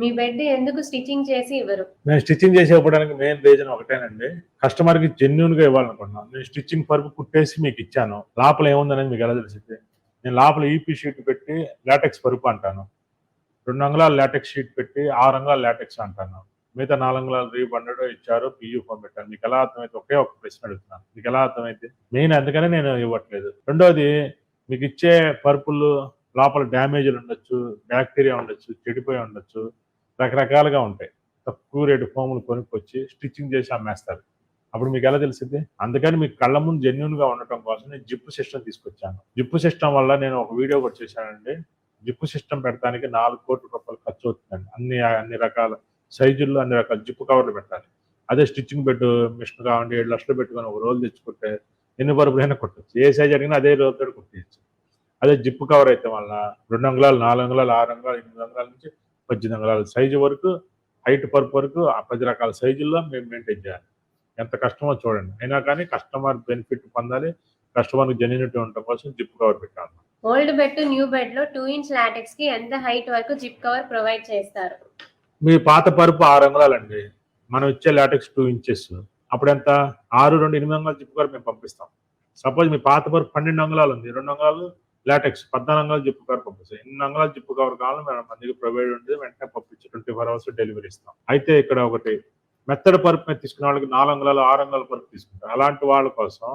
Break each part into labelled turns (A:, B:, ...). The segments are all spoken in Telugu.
A: మీ బెడ్ ఎందుకు స్టిచ్చింగ్ చేసి ఇవ్వరు?
B: నేను స్టిచ్చింగ్ చేసి ఇవ్వడానికి మెయిన్ రీజన్ ఒకటేనండి. కస్టమర్కి జెన్యున్గా ఇవ్వాలనుకుంటున్నాను. నేను స్టిచ్చింగ్ పరుపు కుట్టేసి మీకు ఇచ్చాను. లోపల ఏముందనేది మీకు ఎలా తెలిసింది? నేను లోపల ఈపీ షీట్ పెట్టి లాటెక్స్ పరుపు అంటాను. రెండు అంగుళాలు లాటెక్స్ షీట్ పెట్టి ఆరు అంగుళాలు లాటెక్స్ అంటాను. మిగతా నాలుగు అంగుళాలు రీబండెడ్ ఇచ్చారు పియూ ఫోన్ పెట్టాను. మీకు ఎలా అర్థమైతే ఒకే ఒక ప్రశ్న అడుగుతున్నాను. మీకు ఎలా అర్థమైతే మెయిన్ అందుకనే నేను ఇవ్వట్లేదు. రెండోది మీకు ఇచ్చే పరుపులు లోపల డ్యామేజ్లు ఉండొచ్చు బ్యాక్టీరియా ఉండొచ్చు చెడిపోయి ఉండొచ్చు. రకరకాలుగా ఉంటాయి. తక్కువ రేటు ఫోములు కొనుక్కొచ్చి స్టిచ్చింగ్ చేసి అమ్మేస్తారు. అప్పుడు మీకు ఎలా తెలిసింది అందుకని మీకు కళ్ళ ముందు జెన్యున్గా ఉండటం కోసం నేను జిప్పు సిస్టమ్ తీసుకొచ్చాను. జిప్పు సిస్టమ్ వల్ల నేను ఒక వీడియో కూడా చేశానండి. జిప్పు సిస్టమ్ పెట్టడానికి నాలుగు కోట్ల రూపాయలు ఖర్చు అవుతుందండి. అన్ని అన్ని రకాల సైజుల్లో అన్ని రకాల జిప్పు కవర్లు పెట్టాలి. అదే స్టిచ్చింగ్ బెడ్ మిషన్ కావండి ఏడు లక్షలు పెట్టుకొని ఒక రోజు తెచ్చుకుంటే ఎన్ని బరువులైనా కుట్టచ్చు. ఏ సైజ్ అడిగినా అదే రోజు కుట్టచ్చు అదే జిప్పు కవర్ అయితే వల్ల రెండు అంగుళాలు నాలుగు అంగుళాలు ఆరు అంగుళాలు ఎనిమిది అంగుళాల నుంచి పద్దెనిమిది అంగుళాల సైజు వరకు హైట్ పరుపు వరకు ఆ పది రకాల సైజుల్లో మేము మెయింటైన్ చేయాలి. ఎంత కష్టమో చూడండి. అయినా కానీ కస్టమర్ బెనిఫిట్ పొందాలి. కస్టమర్కి జెన్యూనిటీ ఉండటం కోసం జిప్ కవర్ పెట్టాలి.
A: ఓల్డ్ బెడ్ న్యూ బెడ్లో టూ ఇంచ్ లాటెక్స్కి ఎంత హైట్ వరకు జిప్ కవర్ ప్రొవైడ్ చేస్తారు?
B: మీ పాత పరుపు ఆరు అంగుళాలండి. మనం ఇచ్చే లాటెక్స్ టూ ఇంచెస్ అప్పుడు ఎంత? ఆరు రెండు ఎనిమిది అంగుళాలు జిప్ కవర్ మేము పంపిస్తాం. సపోజ్ మీ పాత పరుపు పన్నెండు అంగుళాలు ఉంది. రెండు అంగుళాలు లాటెక్స్ పద్నాలుగు అంగాలు జిప్పు కవర్ పంపిస్తాం ఎన్ని అంగాలు జిప్పు కవర్ కావాలో మేము మందికి ప్రొవైడ్ ఉంటుంది వెంటనే పంపించి ట్వంటీ ఫోర్ అవర్స్ డెలివరీ ఇస్తాం. అయితే ఇక్కడ ఒకటి మెత్తడి పరుపు మీద తీసుకున్న వాళ్ళకి నాలుగు అంగుళాలు ఆరు అంగుళాల పరుపు తీసుకుంటారు. అలాంటి వాళ్ళ కోసం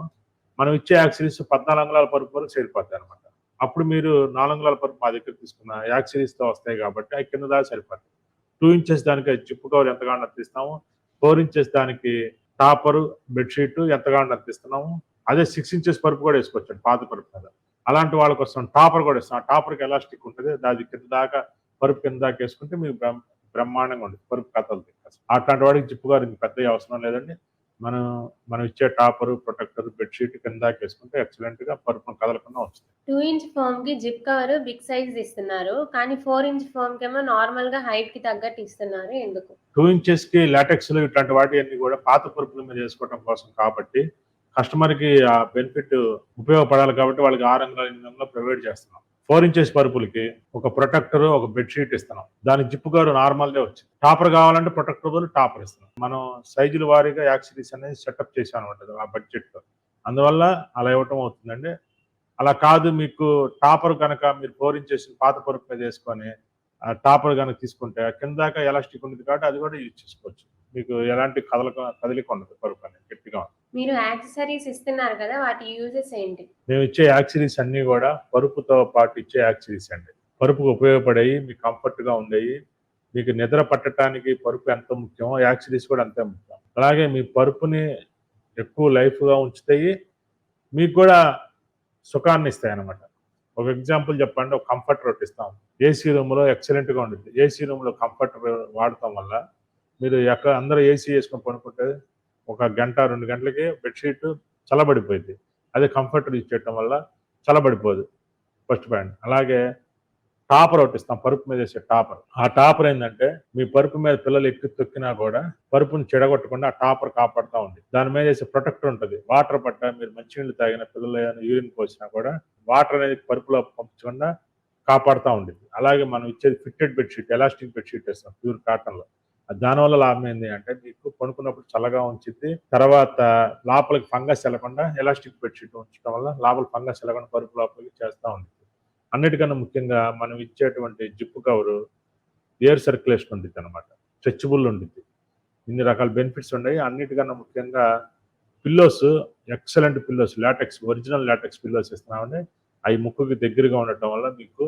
B: మనం ఇచ్చే యాక్సిరీస్ పద్నాలుగు అంగుళాల పరుపు వరకు సరిపోతాయి అనమాట అప్పుడు మీరు నాలుగు అంగుళాల పరుపు మా దగ్గర తీసుకున్న యాక్సిరీస్తో వస్తాయి కాబట్టి అవి కింద దాకా సరిపోతాయి. టూ ఇంచెస్ దానికి జిప్పు కవర్ ఎంతగానో అందిస్తాము ఫోర్ ఇంచెస్ దానికి టాపరు బెడ్షీట్ ఎంతగానో అందిస్తున్నాము అదే సిక్స్ ఇంచెస్ పరుపు కూడా వేసుకోవచ్చు పాత పరుపు మీద. అలాంటి వాళ్ళ కోసం టాపర్ కూడా ఇస్తాం. టాపర్కి ఎలాస్టిక్ ఉంటుంది? దాని కింద దాకా పరుపు కింద దాకా వేసుకుంటే మీకు బ్రహ్మ బ్రహ్మాండంగా ఉంటుంది. పరుపు కథలు అట్లాంటి వాడికి జిప్పు గారు ఇంక పెద్ద అవసరం లేదండి. మనం మనం ఇచ్చే టాపర్ ప్రొటెక్టర్ బెడ్షీట్ కింద వేసుకుంటే ఎక్సలెంట్గా పరుపును కదలకుండా వస్తుంది.
A: టూ ఇంచ్ ఫోమ్కి జిప్ కవర్ బిగ్ సైజ్ ఇస్తున్నారు. కానీ ఫోర్ ఇంచ్ ఫోమ్ కేమో నార్మల్గా హైట్కి తగ్గట్టు ఇస్తున్నారు. ఎందుకు?
B: టూ ఇంచెస్కి లాటెక్స్ ఇట్లాంటి వాటి అన్ని కూడా పాత పరుపుల మీద వేసుకోవడం కోసం కాబట్టి కస్టమర్కి ఆ బెనిఫిట్ ఉపయోగపడాలి కాబట్టి వాళ్ళకి ఆరు వందల ఎనిమిది వందలు ప్రొవైడ్ చేస్తున్నాం. ఫోర్ ఇంచెస్ పరుపులకి ఒక ప్రొటెక్టర్ ఒక బెడ్షీట్ ఇస్తున్నాం. దాని జిప్పు గారు నార్మల్దే వచ్చింది. టాపర్ కావాలంటే ప్రొటెక్టర్ బదులు టాపర్ ఇస్తున్నాం. మనం సైజుల వారీగా యాక్సిరీస్ అనేది సెటప్ చేసాం అనమాట ఆ బడ్జెట్లో అందువల్ల అలా ఇవ్వటం అవుతుందండి. అలా కాదు మీకు టాపర్ కనుక మీరు ఫోర్ ఇంచెస్ పాత పరుపు మీద వేసుకొని ఆ టాపర్ కనుక తీసుకుంటే కింద దాకా ఎలాస్టిక్ ఉంది కాబట్టి అది కూడా యూజ్ చేసుకోవచ్చు. మీకు ఎలాంటి కదలక కదలిక ఉండదు పరుపు అనేది గట్టిగా ఉంటుంది.
A: మీరు యాక్సెసరీస్ ఇస్తున్నారు కదా వాటి యూజెస్ ఏంటి?
B: మేము ఇచ్చే యాక్సిరీస్ అన్ని కూడా పరుపుతో పాటు ఇచ్చే యాక్సిరీస్ అండి. పరుపుకు ఉపయోగపడేవి మీకు కంఫర్ట్గా ఉండేవి మీకు నిద్ర పట్టడానికి పరుపు ఎంత ముఖ్యమో యాక్సిరీస్ కూడా అంతే ముఖ్యం. అలాగే మీ పరుపుని ఎక్కువ లైఫ్గా ఉంచుతాయి. మీకు కూడా సుఖాన్ని ఇస్తాయి అన్నమాట ఒక ఎగ్జాంపుల్ చెప్పండి ఒక కంఫర్టర్ ఒకటి ఇస్తాం. ఏసీ రూమ్లో ఎక్సలెంట్గా ఉంటుంది ఏసీ రూమ్లో కంఫర్టర్ వాడటం వల్ల మీరు ఎక్కడ అందరూ ఏసీ వేసుకొని పనుకుంటే ఒక గంట రెండు గంటలకి బెడ్షీట్ చల్లబడిపోయింది. అదే కంఫర్టర్ చేయటం వల్ల చల్లబడిపోదు ఫస్ట్ పాయింట్. అలాగే టాపర్ ఒకటి ఇస్తాం పరుపు మీద వేసే టాపర్. ఆ టాపర్ ఏంటంటే మీ పరుపు మీద పిల్లలు ఎక్కి తొక్కినా కూడా పరుపుని చెడగొట్టకుండా ఆ టాపర్ కాపాడుతూ ఉంది. దాని మీద వేసే ప్రొటెక్టర్ ఉంటుంది. వాటర్ పట్ట మీరు మంచినీళ్ళు తాగిన పిల్లలు ఏమైనా యూరిన్ పోసినా కూడా వాటర్ అనేది పరుపులో పంపించకుండా కాపాడుతూ ఉండేది అలాగే మనం ఇచ్చేది ఫిట్టెడ్ బెడ్షీట్ ఎలాస్టిక్ బెడ్షీట్ వేస్తాం ప్యూర్ కాటన్లో దానివల్ల లాభం ఏంటి అంటే మీకు పండుకున్నప్పుడు చల్లగా ఉంచిద్ది తర్వాత లోపలికి ఫంగస్ వెళ్ళకుండా ఎలాస్టిక్ బెడ్షీట్ ఉంచడం వల్ల లోపల ఫంగస్ వెళ్ళకుండా పరుపు లోపలికి చేస్తూ ఉంటుంది అన్నిటికన్నా ముఖ్యంగా మనం ఇచ్చేటువంటి జిప్పు కవరు ఎయిర్ సర్క్యులేషన్ ఉంటుంది అనమాట స్ట్రెచబుల్ ఉంటుంది ఇన్ని రకాల బెనిఫిట్స్ ఉన్నాయి. అన్నిటికన్నా ముఖ్యంగా pillows excellent pillows latex original latex pillows ఇస్తున్నామని అవి ముక్కుకి దగ్గరగా ఉండటం వల్ల మీకు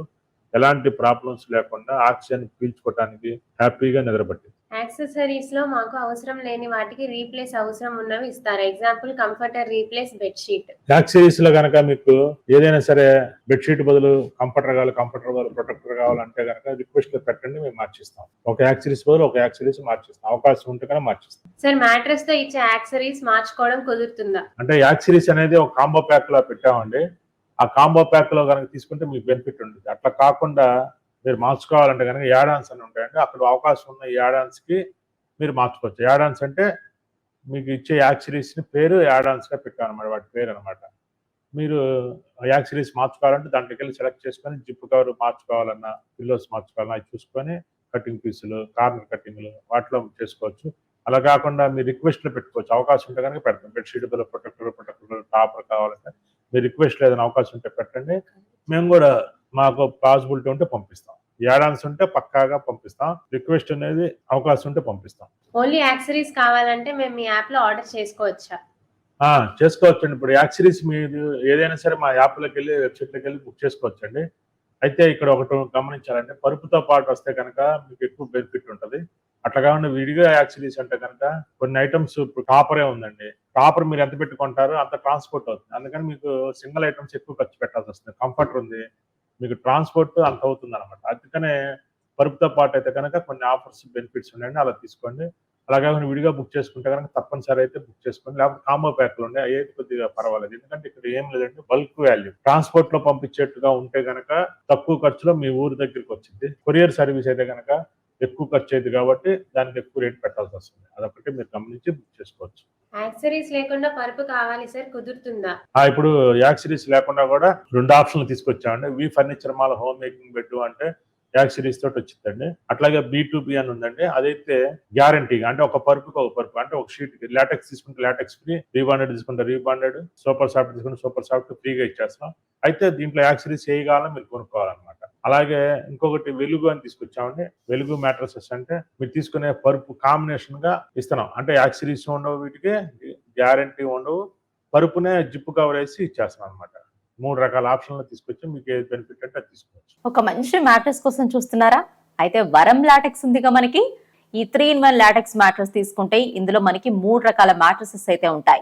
B: ఎలాంటి ప్రాబ్లమ్స్ లేకుండా ఆక్సిజన్ పీల్చుకోవడానికి హ్యాపీగా నిద్రపట్టింది.
A: యాక్సెసరీస్లో మాకు అవసరం లేని వాటికి రీప్లేస్ అవసరం ఉన్నవి ఇస్తారు. ఎగ్జాంపుల్ కంఫర్టర్ రీప్లేస్ బెడ్షీట్
B: యాక్సిరీస్లో కనుక మీకు ఏదైనా సరే బెడ్షీట్ బదులు కంఫర్టర్ కావాలి కంఫర్టర్ బదులు ప్రొటెక్టర్ కావాలంటే కనుక రిక్వెస్ట్ పెట్టండి మేము మార్చిస్తాం. ఒక యాక్సిరీస్ బదులు ఒక యాక్సిరీస్ మార్చిస్తాం. అవకాశం ఉంటే కనుక మార్చిస్తాం.
A: సార్ మ్యాట్రెస్తో ఇచ్చే యాక్సెసరీస్ మార్చుకోవడం కుదురుతుందా?
B: అంటే యాక్సిరీస్ అనేది ఒక కాంబో ప్యాక్లో పెట్టామండి. ఆ కాంబో ప్యాక్లో కనుక తీసుకుంటే మీకు బెనిఫిట్ ఉంటుంది. అట్లా కాకుండా మీరు మార్చుకోవాలంటే కనుక యాడాన్స్ అని ఉంటాయండి. అక్కడ అవకాశం ఉన్న యాడాన్స్కి మీరు మార్చుకోవచ్చు. యాడాన్స్ అంటే మీకు ఇచ్చే యాక్సిరీస్ని పేరు యాడాన్స్గా గా వాటి పేరు అనమాట మీరు యాక్సిరీస్ మార్చుకోవాలంటే దాంట్లోకి వెళ్ళి సెలెక్ట్ చేసుకొని జిప్ కవర్ మార్చుకోవాలన్నా పిల్లోస్ మార్చుకోవాలన్నా అవి చూసుకొని కటింగ్ పీసులు కార్నర్ కటింగ్లు వాటిలో చేసుకోవచ్చు. అలా కాకుండా మీ రిక్వెస్ట్లు పెట్టుకోవచ్చు. అవకాశం ఉంటే కనుక పెడతాం. Bedsheet bill protector protector topper కావాలంటే మీ రిక్వెస్ట్ ఏదైనా అవకాశం ఉంటే పెట్టండి. మేము కూడా మాకు పాసిబిలిటీ ఉంటే పంపిస్తాం. ఏడాన్స్ ఉంటే పక్కాగా పంపిస్తాం. రిక్వెస్ట్ అనేది అవకాశం ఉంటే పంపిస్తాం.
A: ఓన్లీ యాక్సరీస్ కావాలంటే మేము మీ యాప్లో ఆర్డర్ చేసుకోవచ్చా?
B: ఆ, చేసుకోవచ్చండి. ఇప్పుడు యాక్సరీస్ మీరు ఏదైనా సరే మా యాప్లోకి వెళ్ళి వెబ్సైట్లోకి వెళ్ళి బుక్ చేసుకోవచ్చండి. అయితే ఇక్కడ ఒకటి గమనించాలంటే పరుపుతో పాటు వస్తే కనుక మీకు ఎక్కువ బెనిఫిట్ ఉంటుంది. అట్లా కాకుండా విడిగా యాక్సరీస్ అంటే కనుక కొన్ని ఐటమ్స్ ఇప్పుడు కాపరే ఉందండి. కాపర్ మీరు ఎంత పెట్టుకుంటారో అంత ట్రాన్స్పోర్ట్ అవుతుంది. అందుకని మీకు సింగిల్ ఐటమ్స్ ఎక్కువ ఖర్చు పెట్టాల్సి వస్తుంది. కంఫర్టర్ ఉంది. మీకు ట్రాన్స్పోర్ట్ అంత అవుతుంది అనమాట అందుకనే పరుపుతో పాటు అయితే కనుక కొన్ని ఆఫర్స్ బెనిఫిట్స్ ఉన్నాయండి. అలా తీసుకోండి. అలాగే మీరు విడిగా బుక్ చేసుకుంటే కనుక తప్పనిసరి అయితే బుక్ చేసుకోండి. లేకపోతే కాంబో ప్యాక్లు ఉన్నాయి. అవి అయితే కొద్దిగా పర్వాలేదు. ఎందుకంటే ఇక్కడ ఏం లేదంటే బల్క్ వాల్యూ ట్రాన్స్పోర్ట్లో పంపించేట్టుగా ఉంటే కనుక తక్కువ ఖర్చులో మీ ఊరి దగ్గరికి వచ్చింది. కొరియర్ సర్వీస్ అయితే కనుక ఎక్కువ ఖర్చు అయింది కాబట్టి దానికి ఎక్కువ రేట్ పెట్టాల్సి వస్తుంది. అదొకటి మీరు గమనించి బుక్ చేసుకోవచ్చు.
A: యాక్సరీస్ లేకుండా పరుపు కావాలి సార్ కుదురుతుందా?
B: ఇప్పుడు యాక్సిరీస్ లేకుండా కూడా రెండు ఆప్షన్లు తీసుకొచ్చామండి. V furniture mall home making bed అంటే యాక్సిరీస్ తోటి వచ్చిందండి. అట్లాగే బి టు బి అని ఉందండి. అదైతే గ్యారంటీగా అంటే ఒక పరుపుకి ఒక పరుపు అంటే ఒక షీట్ లాటెక్స్ తీసుకుంటే లాటెక్స్ ఫ్రీ రీబాండెడ్ తీసుకుంటే రీబాండెడ్ సూపర్ సాఫ్ట్ తీసుకుంటే సూపర్ సాఫ్ట్ ఫ్రీగా ఇచ్చేస్తాం అయితే దీంట్లో యాక్సిరీస్ కావాలో మీరు కొనుక్కోవాలన్నమాట. అలాగే ఇంకొకటి వెలుగు అని తీసుకొచ్చామండి. వెలుగు మ్యాట్రసెస్ అంటే మీరు తీసుకునే పరుపు కాంబినేషన్గా ఇస్తున్నాం. అంటే యాక్సిరీస్ ఉండవు వీటికి గ్యారంటీ ఉండవు. పరుపునే జిప్పు కవర్ వేసి ఇచ్చేస్తాం అనమాట మూడు రకాల ఆప్షన్లు తీసుకొచ్చి మీకు ఏది బెనిఫిట్ అంటే అది తీసుకోవచ్చు.
C: ఒక మంచి మ్యాట్రెస్ కోసం చూస్తున్నారా? అయితే వరం లాటెక్స్ ఉందిగా మనకి. ఈ three in one latex mattress తీసుకుంటే ఇందులో మనకి మూడు రకాల మ్యాట్రసెస్ అయితే ఉంటాయి.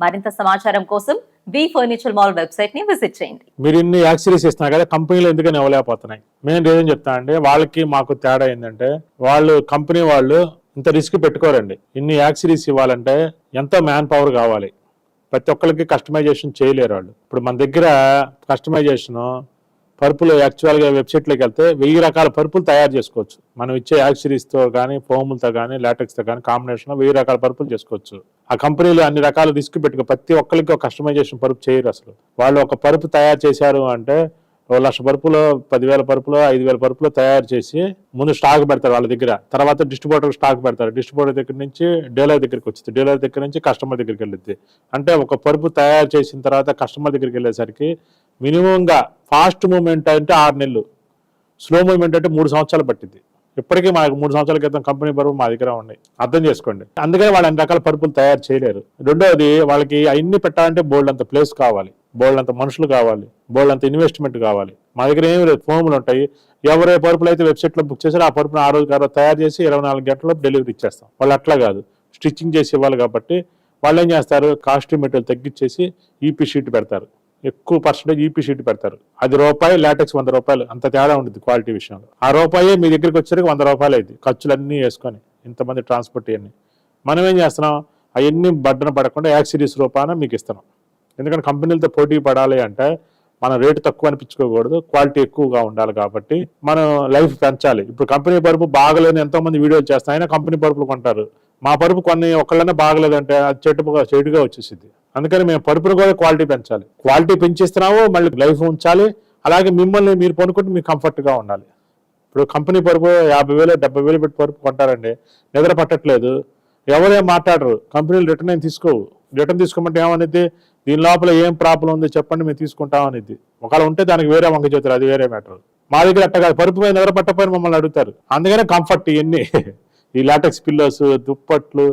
C: మరింత సమాచారం కోసం వి ఫర్నిచర్ మాల్ వెబ్సైట్ని విజిట్ చేయండి.
B: మీరు ఇన్ని యాక్సిరీస్ ఇస్తున్నారు కదా కంపెనీలు ఎందుకని ఇవ్వలేకపోతున్నాయి నేను రీజన్ చెప్తా అండి వాళ్ళకి మాకు తేడా ఏంటంటే వాళ్ళు కంపెనీ వాళ్ళు ఇంత రిస్క్ పెట్టుకోరండి. ఇన్ని యాక్సిరీస్ ఇవ్వాలంటే ఎంతో మ్యాన్ పవర్ కావాలి? ప్రతి ఒక్కరికి కస్టమైజేషన్ చేయలేరు వాళ్ళు. ఇప్పుడు మన దగ్గర కస్టమైజేషన్ పరుపులు యాక్చువల్గా వెబ్సైట్లోకి వెళ్తే వెయ్యి రకాల పరుపులు తయారు చేసుకోవచ్చు. మనం ఇచ్చే యాక్సిరీస్తో కానీ ఫోములతో కానీ లాటెక్స్తో కానీ కాంబినేషన్లో వెయ్యి రకాల పరుపులు చేసుకోవచ్చు. ఆ కంపెనీలు అన్ని రకాల రిస్క్ పెట్టుకో ప్రతి ఒక్కరికి ఒక కస్టమైజేషన్ పరుపు చేయరు అసలు. వాళ్ళు ఒక పరుపు తయారు చేశారు అంటే ఓ లక్ష పరుపులో పదివేల పరుపులో ఐదు వేల పరుపులో తయారు చేసి ముందు స్టాక్ పెడతారు వాళ్ళ దగ్గర. తర్వాత డిస్ట్రిబ్యూటర్ స్టాక్ పెడతారు. డిస్ట్రిబ్యూటర్ దగ్గర నుంచి డీలర్ దగ్గరికి వచ్చింది. డీలర్ దగ్గర నుంచి కస్టమర్ దగ్గరికి వెళ్ళిద్ది. అంటే ఒక పరుపు తయారు చేసిన తర్వాత కస్టమర్ దగ్గరికి వెళ్ళేసరికి మినిమంగా ఫాస్ట్ మూమెంట్ అంటే ఆరు నెలలు. స్లో మూమెంట్ అంటే మూడు సంవత్సరాలు పట్టింది ఇప్పటికీ మాకు మూడు సంవత్సరాల క్రితం కంపెనీ పరుపు మా దగ్గర ఉన్నాయి. అర్థం చేసుకోండి. అందుకని వాళ్ళు అన్ని రకాల పరుపులు తయారు చేయలేరు. రెండవది వాళ్ళకి అన్ని పెట్టాలంటే బోల్డ్ అంత ప్లేస్ కావాలి. బోల్డ్ అంత మనుషులు కావాలి. బోల్డ్ అంత ఇన్వెస్ట్మెంట్ కావాలి. మా దగ్గర ఏమి లేదు. ఫోములు ఉంటాయి. ఎవరే పరుపులు అయితే వెబ్సైట్లో బుక్ చేశారో ఆ పరుపును ఆ రోజు గారు తయారు చేసి ఇరవై నాలుగు గంటల్లో డెలివరీ ఇచ్చేస్తాం. వాళ్ళు అట్లా కాదు. స్టిచ్చింగ్ చేసి ఇవ్వాలి కాబట్టి వాళ్ళు ఏం చేస్తారు? కాస్ట్యూమ్ మెటీరియల్ తగ్గించేసి ఈపీ షీట్ పెడతారు. ఎక్కువ పర్సెంటేజ్ ఈపీ షీట్ పెడతారు. అది రూపాయి లాటెక్స్ వంద రూపాయలు అంత తేడా ఉంటుంది క్వాలిటీ విషయంలో. ఆ రూపాయే మీ దగ్గరికి వచ్చేసరికి వంద రూపాయలు అయింది. ఖర్చులన్నీ వేసుకొని ఇంతమంది ట్రాన్స్పోర్ట్ ఇవన్నీ. మనం ఏం చేస్తున్నాం? అవన్నీ బడ్డన పడకుండా యాక్సిరీస్ రూపాన మీకు ఇస్తున్నాం. ఎందుకంటే కంపెనీలతో పోటీ పడాలి అంటే మన రేటు తక్కువ అనిపించుకోకూడదు క్వాలిటీ ఎక్కువగా ఉండాలి కాబట్టి మనం లైఫ్ పెంచాలి. ఇప్పుడు కంపెనీ పరుపు బాగలేని ఎంతోమంది వీడియోలు చేస్తాయి అయినా కంపెనీ పరుపులు కొంటారు. మా పరుపు కొన్ని ఒకళ్ళనే బాగలేదంటే అది చెట్టుగా చెడుగా వచ్చేసింది అందుకని మేము పరుపును కూడా క్వాలిటీ పెంచాలి. క్వాలిటీ పెంచిస్తున్నాము మళ్ళీ లైఫ్ ఉంచాలి. అలాగే మిమ్మల్ని మీరు పనుకుంటే మీకు కంఫర్ట్గా ఉండాలి. ఇప్పుడు కంపెనీ పరుపు యాభై వేలు డెబ్బై వేలు పెట్టి పరుపు కొంటారండి. నిద్ర పట్టట్లేదు. ఎవరేం మాట్లాడరు. కంపెనీలు రిటర్న్ ఏం తీసుకోవు. రిటర్న్ తీసుకోమంటే ఏమనిద్ది? దీని లోపల ఏం ప్రాబ్లం ఉంది చెప్పండి మేము తీసుకుంటాం అనేది ఒకవేళ ఉంటే దానికి వేరే వంక చెబుతారు అది వేరే మ్యాటర్. మా దగ్గర అట్ట కాదు. పరుపు మీద నిద్ర పట్టపోయిన మమ్మల్ని అడుగుతారు. అందుకనే కంఫర్ట్ ఇవన్నీ. ఈ లాటెక్స్ పిల్లోస్ దుప్పట్లు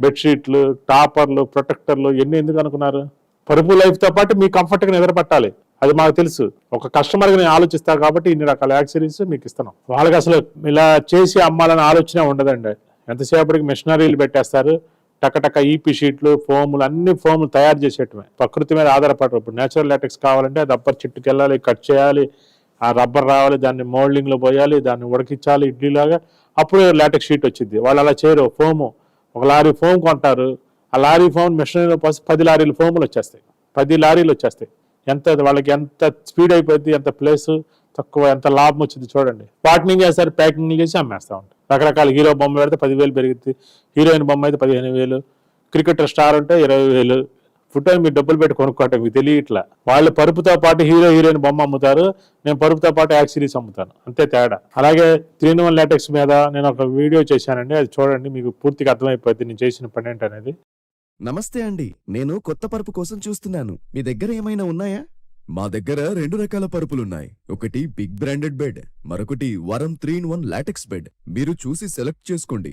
B: బెడ్షీట్లు టాపర్లు ప్రొటెక్టర్లు ఇవన్నీ ఎందుకు అనుకున్నారు? పరుపు లైఫ్తో పాటు మీ కంఫర్ట్గా నిద్రపట్టాలి అది మాకు తెలుసు. ఒక కస్టమర్గా నేను ఆలోచిస్తా కాబట్టి ఇన్ని రకాల యాక్సరీస్ మీకు ఇస్తున్నాం. వాళ్ళకి అసలు ఇలా చేసి అమ్మాలని ఆలోచన ఉండదండి. ఎంతసేపటికి మిషనరీలు పెట్టేస్తారు. టకటక ఈపీ షీట్లు ఫోములు అన్ని ఫోములు తయారు చేసేటమే. ప్రకృతి మీద ఆధారపడరు. ఇప్పుడు నేచురల్ లాటెక్స్ కావాలంటే అది అప్పర్ చెట్టుకి వెళ్ళాలి కట్ చేయాలి. ఆ రబ్బర్ రావాలి దాన్ని మోల్డింగ్లో పోయాలి దాన్ని ఉడకించాలి ఇడ్లీలాగా. అప్పుడు లాటెక్స్ షీట్ వచ్చింది. వాళ్ళు అలా చేయరు ఫోము ఒక లారీ ఫోమ్ కొంటారు. ఆ లారీ ఫోమ్ మిషనరీలో పోసి పది లారీలు ఫోములు వచ్చేస్తాయి. పది లారీలు వచ్చేస్తాయి. ఎంత వాళ్ళకి ఎంత స్పీడ్ అయిపోయింది ఎంత ప్లేస్ తక్కువ ఎంత లాభం వచ్చింది చూడండి. వాటిని ఏం చేస్తారు? ప్యాకింగ్ చేసి అమ్మేస్తూ ఉంటారు. రకరకాల హీరో బొమ్మ పెడితే పదివేలు పెరుగుతుంది హీరోయిన్ బొమ్మ అయితే పదిహేను వేలు. క్రికెటర్ స్టార్ ఉంటే ఇరవై వేలు. ఫుట్ మీరు డబ్బులు పెట్టి కొనుక్కోవటం మీకు తెలియట్లా వాళ్ళు పరుపుతో పాటు హీరో హీరోయిన్ బొమ్మ అమ్ముతారు నేను పరుపుతో పాటు యాక్సిరీస్ అమ్ముతాను. అంతే తేడా. అలాగే త్రీ వన్ లాటెక్స్ మీద నేను ఒక వీడియో చేశానండి అది చూడండి మీకు పూర్తిగా అర్థమైపోద్ది నేను చేసిన పని ఏంటనేది.
D: నమస్తే అండి నేను కొత్త పరుపు కోసం చూస్తున్నాను. మీ దగ్గర ఏమైనా ఉన్నాయా? మా దగ్గర రెండు రకాల పరుపులున్నాయి. ఒకటి బిగ్ బ్రాండెడ్ బెడ్ మరొకటి Varam three in one latex bed మీరు చూసి సెలెక్ట్ చేసుకోండి.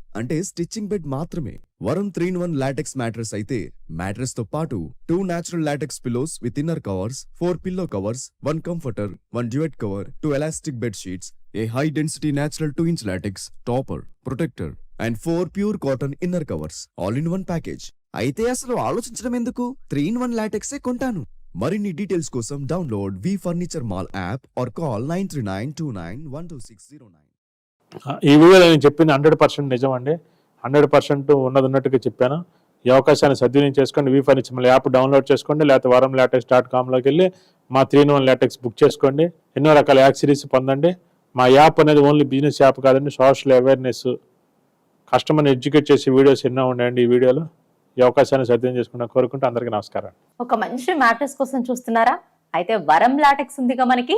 D: అంటే స్టిచ్చింగ్ బెడ్ మాత్రమే. Varam three in one latex mattress అయితే మ్యాట్రెస్తో పాటు two natural latex pillows with inner covers four pillow covers one comforter one duvet cover two elastic bed sheets a high density natural two inch latex topper protector and four pure cotton inner covers all in one package అయితే అసలు ఆలోచించడం ఎందుకు? త్రీ ఇన్ వన్ లాటెక్సే కొంటాను. మరిన్ని డీటెయిల్స్ కోసం download V furniture mall app or call nine three nine two nine one two six zero nine
B: ఈ వీడియోలో నేను చెప్పింది హండ్రెడ్ పర్సెంట్ నిజం అండి హండ్రెడ్ పర్సెంట్ ఉన్నది ఉన్నట్టుగా చెప్పాను. ఈ అవకాశాన్ని సద్వినియోగం చేసుకోండి. వీ ఫర్నిచర్ మళ్ళీ యాప్ డౌన్లోడ్ చేసుకోండి. లేకపోతే వరం లాటెక్స్ డాట్ కామ్లోకి వెళ్ళి మా త్రీ వన్ లాటెక్స్ బుక్ చేసుకోండి. ఎన్నో రకాల యాక్సిరీస్ పొందండి. మా యాప్ అనేది ఓన్లీ బిజినెస్ యాప్ కాదండి. సోషల్ అవేర్నెస్ కస్టమర్ని ఎడ్యుకేట్ చేసే వీడియోస్ ఎన్నో ఉన్నాయండి ఈ వీడియోలో. ఈ అవకాశాన్ని సద్వినియోగం చేసుకుంటా కోరుకుంటూ అందరికీ నమస్కారం.
C: ఒక మంచి మ్యాటర్స్ కోసం చూస్తున్నారా? అయితే వరం లాటెక్స్ ఉందిగా మనకి.